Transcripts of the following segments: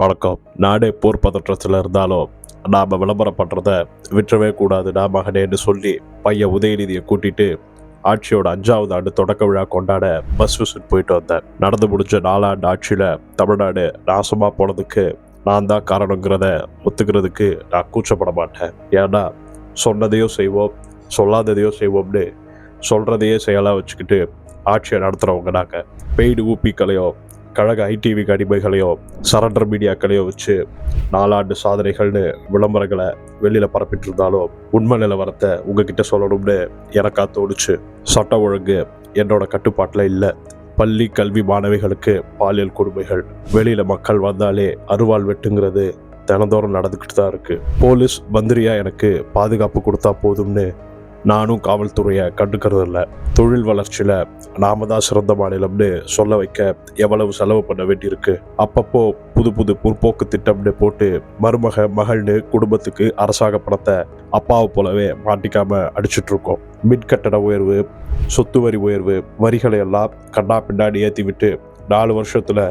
வணக்கம். நாடே போர் பதற்றத்தில் இருந்தாலும் நாம் விளம்பரம் பண்ணுறத கூடாது நான் மகனேன்னு சொல்லி பையன் உதயநிதியை கூட்டிட்டு ஆட்சியோட அஞ்சாவது ஆண்டு தொடக்க விழா கொண்டாட பஸ் விசிட் போயிட்டு வந்தேன். நடந்து முடிஞ்ச நாலாண்டு ஆட்சியில் தமிழ்நாடு நாசமாக போனதுக்கு நான் தான் காரணங்கிறத ஒத்துக்கிறதுக்கு நான் கூச்சப்பட மாட்டேன். ஏன்னா சொன்னதையும் செய்வோம் சொல்லாததையும் செய்வோம்னு சொல்கிறதையே செயலாக வச்சுக்கிட்டு ஆட்சியை நடத்துகிறவங்க நாங்கள் பெய்டு ஊப்பிக்கலையோ கழக ஐடிவிக்கு அடிமைகளையோ சரண்டர் மீடியாக்களையோ வச்சு நாலாண்டு சாதனைகள்னு விளம்பரங்களை வெளியில் பரப்பிட்டு இருந்தாலும் உண்மை நிலவரத்தை உங்ககிட்ட சொல்லணும்னு எனக்கா தோணுச்சு. சட்ட ஒழுங்கு என்னோட கட்டுப்பாட்டில் இல்லை. பள்ளி கல்வி மாணவிகளுக்கு பாலியல் கொடுமைகள் வெளியில் மக்கள் வந்தாலே அருவாள் வெட்டுங்கிறது தினந்தோறும் நடந்துக்கிட்டு தான் இருக்கு. போலீஸ் மந்திரியா எனக்கு பாதுகாப்பு கொடுத்தா போதும்னு நானும் காவல்துறையை கண்டுக்கிறது இல்லை தொழில் வளர்ச்சியில் நாம தான் சிறந்த மாநிலம்னு சொல்ல வைக்க எவ்வளவு செலவு பண்ண வேண்டியிருக்கு. அப்பப்போ புது புது முற்போக்கு திட்டம்னு போட்டு மருமக மகள்னு குடும்பத்துக்கு அரசாங்க பணத்தை அப்பாவை போலவே மாட்டிக்காம அடிச்சுட்டு இருக்கோம் மின்கட்டண உயர்வு சொத்து வரி உயர்வு வரிகளை எல்லாம் கண்ணா பின்னாடி ஏற்றி விட்டு நாலு வருஷத்தில்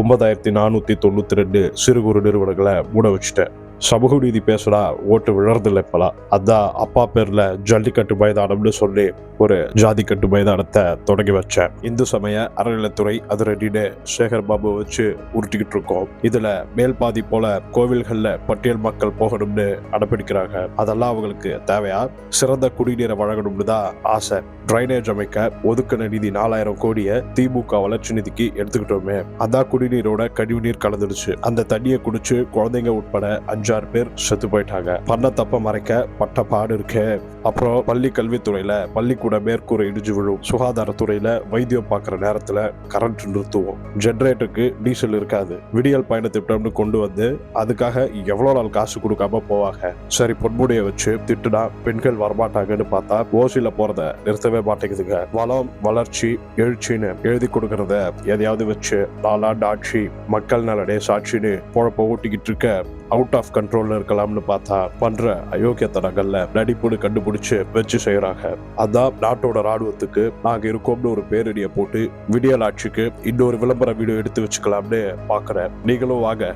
ஒன்பதாயிரத்தி நானூற்றி தொண்ணூற்றி ரெண்டு சிறு குறு நிறுவனங்களை மூட வச்சுட்டேன். சமூக நீதி பேசுனா ஓட்டு விழறதில்ல இப்பெல்லாம். அதான் அப்பா பேர்ல ஜல்லிக்கட்டு மைதானம்னு சொல்லி ஒரு ஜாதிக்கட்டு மைதானத்தை தொடங்கி வச்சேன். இந்து சமய அறநிலைத்துறை அதிரடின்னு சேகர் பாபு வச்சு உருட்டிக்கிட்டு இருக்கோம். இதுல மேல் பாதி போல கோவில்கள்ல பட்டியல் மக்கள் போகணும்னு அனுப்பிடிக்கிறாங்க அதெல்லாம் அவங்களுக்கு தேவையா? சிறந்த குடிநீரை வழங்கணும்னு தான் ஆசை. டிரைனேஜ் அமைக்க ஒதுக்கின நிதி நாலாயிரம் கோடியை திமுக வளர்ச்சி நிதிக்கு எடுத்துக்கிட்டோமே. அதான் குடிநீரோட கழிவுநீர் கலந்துடுச்சு. அந்த தண்ணியை குடிச்சு குழந்தைங்க உட்பட அஞ்சு அஞ்சாறு பேர் செத்து போயிட்டாங்க. பண்ண தப்ப மறைக்க பட்ட பாடு இருக்கு. அப்புறம் பள்ளி கல்வித்துறையில பள்ளிக்கூட மேற்கூரை இடிஞ்சு விழும் சுகாதாரத்துறையில வைத்தியம் பார்க்குற நேரத்துல கரண்ட் நிறுத்துவோம். ஜென்ரேட்டருக்கு டீசல் இருக்காது. விடியல் பயண திட்டம்னு கொண்டு வந்து அதுக்காக எவ்வளவு நாள் காசு கொடுக்காம போவாங்க. சரி பொன்முடியை வச்சு திட்டுனா பெண்கள் வரமாட்டாங்கன்னு பார்த்தா ஓசில போறத நிறுத்தவே மாட்டேங்குதுங்க. வளம் வளர்ச்சி எழுச்சின்னு எழுதி கொடுக்கறத எதையாவது வச்சு நாலாண்டு ஆட்சி மக்கள் நலனே சாட்சின்னு பொழப்ப ஓட்டிக்கிட்டு இருக்க அவுட் ஆஃப் கண்ட்ரோல்ல இருக்கலாம்னு பார்த்தா பண்ற அயோக்கியத்தனங்கள்ல நடிப்புன்னு கண்டுபிடிச்சு வச்சு செய்யறாங்க அதான் நாட்டோட ராணுவத்துக்கு நாங்க இருக்கோம்னு ஒரு பேரணியை போட்டு விடியல் ஆட்சிக்கு இன்னொரு விளம்பர வீடியோ எடுத்து வச்சுக்கலாம்னு பாக்குறேன். நீங்களும் வாங்க.